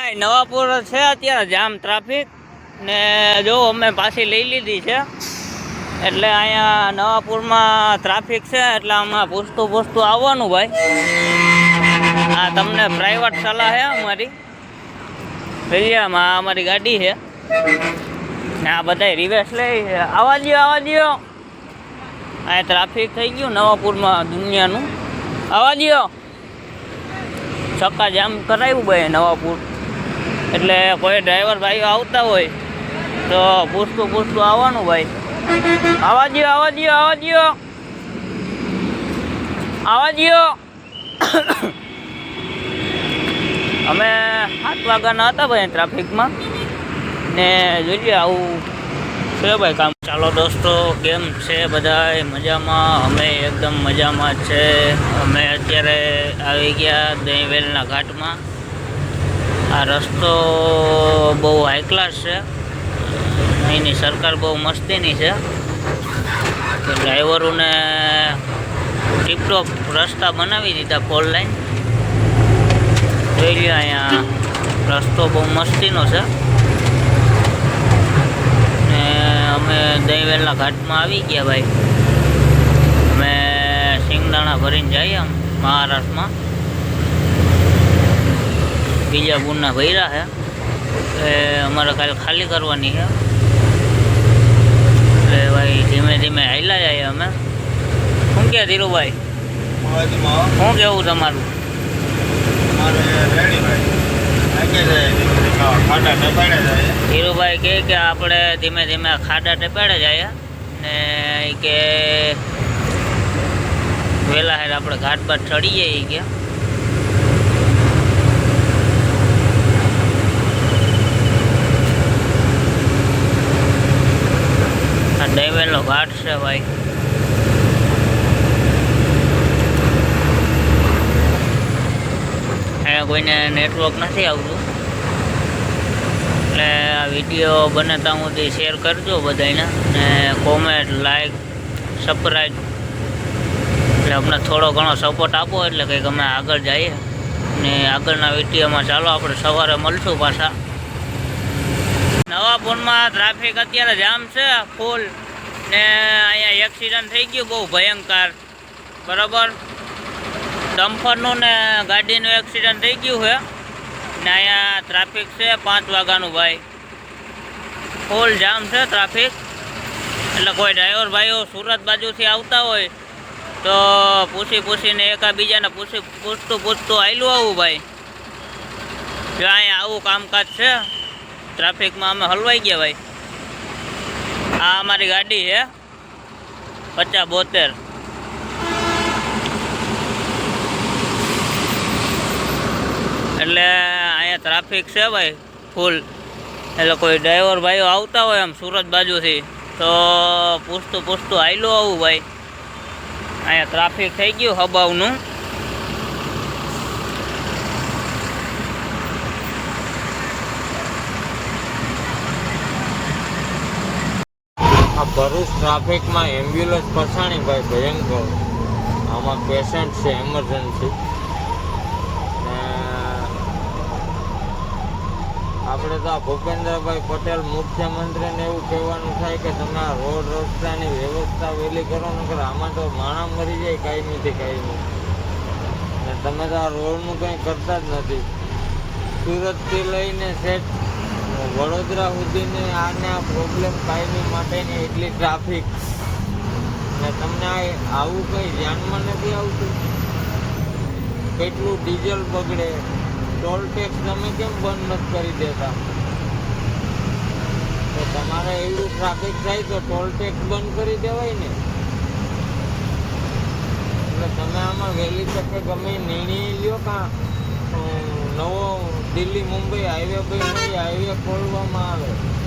નવાપુર છે અત્યારે જામ ટ્રાફિક ને જો અમે પાછી લઈ લીધી છે. એટલે અહીંયા નવાપુરમાં ટ્રાફિક છે, એટલે આમાં પૂછતું પૂછતું આવવાનું ભાઈ. આ તમને પ્રાઇવેટ સલાહ છે અમારી. ફેરિયામાં અમારી ગાડી છે. ને આ બધા રિવેસ લઈ આવવા દો આવવા દો આ ટ્રાફિક થઈ ગયું નવાપુરમાં દુનિયાનું. આવવા દો ચક્કા જામ કરાવ્યું ભાઈ નવાપુર એટલે કોઈ ડ્રાઈવર ભાઈઓ આવતા હોય, તો પૂછતું પૂછતું આવવાનું ભાઈ. આવા દો આવા દો આવા દો આવા દો અમે સાત વાગ્યાના હતા ભાઈ ટ્રાફિકમાં. ને જોઈએ આવું છે ભાઈ કામ. ચાલો દોસ્તો, કેમ છે બધા મજામાં? અમે એકદમ મજામાં છે. અમે અત્યારે આવી ગયા દહીંવેલના ઘાટમાં. આ રસ્તો બહુ હાઈ ક્લાસ છે. અહીંની સરકાર બહુ મસ્તીની છે. ડ્રાઈવરોને ટીપટોપ રસ્તા બનાવી દીધા ફોર લાઈન જોઈ લ્યો અહીંયા રસ્તો બહુ મસ્તીનો છે. ને અમે દહીંવેલના ઘાટમાં આવી ગયા ભાઈ. અમે સિંગદાણા ભરીને જઈએ આમ મહારાષ્ટ્રમાં. બીજાપુરના ભૈરા છે. એ અમારે કાલે ખાલી કરવાની છે. એટલે ભાઈ ધીમે ધીમે હાલ્યા જાય અમે. શું કે ધીરુભાઈ? શું કેવું તમારું? ધીરુભાઈ કહે કે આપણે ધીમે ધીમે ખાડા ટેપાડે જાય. ને ઈ કે વહેલા હેર આપણે ઘાટ બાટ ચડી જઈએ ઈ કે આ દૈવેલનો ઘાટ છે ભાઈ. અહીંયા કોઈને નેટવર્ક નથી આવતું. એટલે આ વીડિયો બને ત્યાં સુધી શેર કરજો બધાને ને કોમેન્ટ લાઈક સબસ્ક્રાઈબ એટલે અમને થોડો ઘણો સપોર્ટ આપો એટલે કંઈક અમે આગળ જઈએ. ને આગળના વિડીયોમાં ચાલો આપણે સવારે મળશું પાછા. નવાપુરમાં ટ્રાફિક અત્યારે જામ છે ફૂલ ને અહીંયા એક્સિડન્ટ થઈ ગયું, બહુ ભયંકર. બરાબર? ડમ્ફરનું ને ગાડીનું એક્સિડન્ટ થઈ ગયું છે. ને અહીંયા ટ્રાફિક છે પાંચ વાગ્યાનું ભાઈ. ફૂલ જામ છે ટ્રાફિક એટલે કોઈ ડ્રાઈવર ભાઈઓ સુરત બાજુથી આવતા હોય, તો પૂછી પૂછીને એકાબીજાને પૂછી પૂછતું પૂછતું આવેલું આવું ભાઈ. જો અહીંયા આવું કામકાજ છે ટ્રાફિકમાં અમે હલવાઈ ગયા ભાઈ. આ અમારી ગાડી છે. પચાસ બોતેર. એટલે અહીંયા ટ્રાફિક છે ભાઈ ફૂલ એટલે કોઈ ડ્રાઈવર ભાઈઓ આવતા હોય આમ સુરત બાજુથી, તો પૂછતું પૂછતું આવેલું આવું ભાઈ. અહીંયા ટ્રાફિક થઈ ગયું હબાવનું આ ભરૂચ ટ્રાફિકમાં એમ્બ્યુલન્સ પછાણી ભાઈ ભયંકર. આમાં પેશન્ટ છે એમરજન્સી આપણે તો ભૂપેન્દ્રભાઈ પટેલ મુખ્યમંત્રીને એવું કહેવાનું થાય કે તમે આ રોડ રસ્તાની વ્યવસ્થા વહેલી કરો, નકર આમાં તો માણા મરી જાય કાંઈ નથી કાંઈ ને તમે તો આ રોડનું કંઈ કરતા જ નથી. સુરતથી લઈને સેટ વડોદરા સુધીને આને પ્રોબ્લેમ કાયમી માટેની એટલી ટ્રાફિક ને તમને આવું કંઈ ધ્યાનમાં નથી આવતું? કેટલું ડીઝલ બગડે? ટોલ ટેક્સ તમે કેમ બંધ નથી કરી દેતા? તો તમારે એવું ટ્રાફિક થાય તો ટોલ ટેક્સ બંધ કરી દેવાય ને. એટલે તમે આમાં વહેલી તકે ગમે નિર્ણય લ્યો કાં? નવો દિલ્હી મુંબઈ હાઈવે હાઈવે ખોલવામાં આવે.